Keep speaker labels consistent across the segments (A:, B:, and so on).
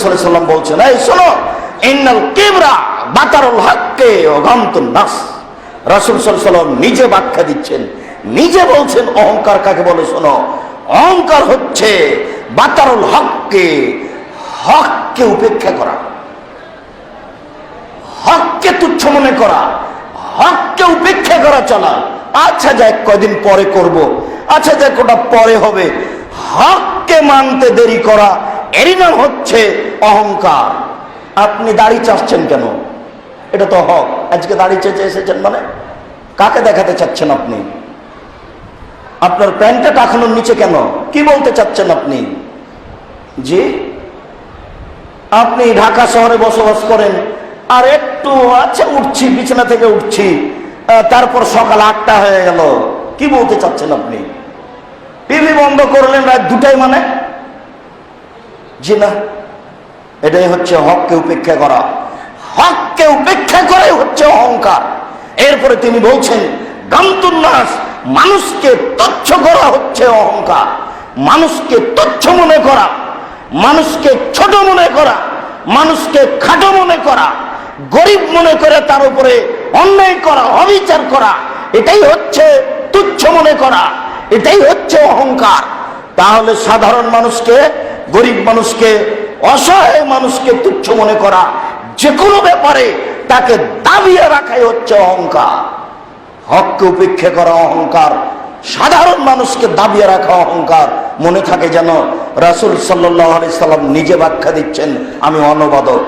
A: সাল্লাম বলছেন, এই শোনো, ইন্নাল কিবরা বাতারুল হককে অগন্তন নাস রাসূল সাল্লাম নিজে ব্যাখ্যা দিচ্ছেন, নিজে বলছেন, অহংকার কাকে বলে শোনো? অহংকার হচ্ছে বাতারুল হককে হককে উপেক্ষা করা। হককে তুচ্ছ মনে করা, হককে উপেক্ষা করা চলা। আচ্ছা যাক, কয়দিন পরে করব। আচ্ছা যাক, ওটা পরে হবে। হককে মানতে দেরি করা, এরই নাম হচ্ছে অহংকার। আপনি দাড়ি চাচ্ছেন কেন? এটা তো হক। আজকে দাড়ি চেঁচে এসেছেন মানে? কাকে দেখাতে চাচ্ছেন আপনি? আপনার প্যান্টটা টাকানোর নিচে কেন? কি বলতে চাচ্ছেন আপনি? জি? আপনি ঢাকা শহরে বসবাস করেন। আর একটু আচ্ছা উঠছি, বিছানা থেকে উঠছি। তারপর সকাল আটটা হয়ে গেল। কি বলতে চাচ্ছেন আপনি? টিভি বন্ধ করলেন রাত দুটাই মানে? জি না। এটাই হচ্ছে হককে উপেক্ষা করা। হককে উপেক্ষা করে হচ্ছে অহংকার। এরপরে তিনি বলছেন, গামতুন্নাস, মানুষকে তচ্ছ করা হচ্ছে অহংকার। মানুষকে তচ্ছ মনে করা, মানুষকে ছোট মনে করা, মানুষকে খাটো মনে করা, গরিব মনে করে তার উপরে অন্যায় করা, অবিচার করা, এটাই হচ্ছে তুচ্ছ মনে করা, এটাই হচ্ছে অহংকার। তাহলে সাধারণ মানুষকে, গরিব মানুষকে অসহায় মানুষকে তুচ্ছ মনে করা যে কোনো ব্যাপারে তাকে দাবিয়ে রাখাই হচ্ছে অহংকার। হককে উপেক্ষা করা অহংকার, সাধারণ মানুষকে দাবিয়ে রাখা অহংকার। মনে থাকে যেন রাসুল সাল্লাহ সাল্লাম নিজে ব্যাখ্যা দিচ্ছেন, আমি অনুবাদক।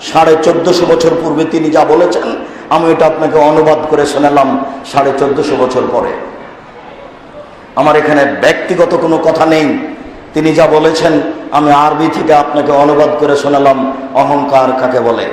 A: সাড়ে চোদ্দশো বছর পূর্বে তিনি যা বলেছেন, আমি এটা আপনাকে অনুবাদ করে শোনালাম সাড়ে চোদ্দশো বছর পরে। আমার এখানে ব্যক্তিগত কোনো কথা নেই। তিনি যা বলেছেন আমি আরবি থেকে আপনাকে অনুবাদ করে শোনালাম অহংকার কাকে বলে?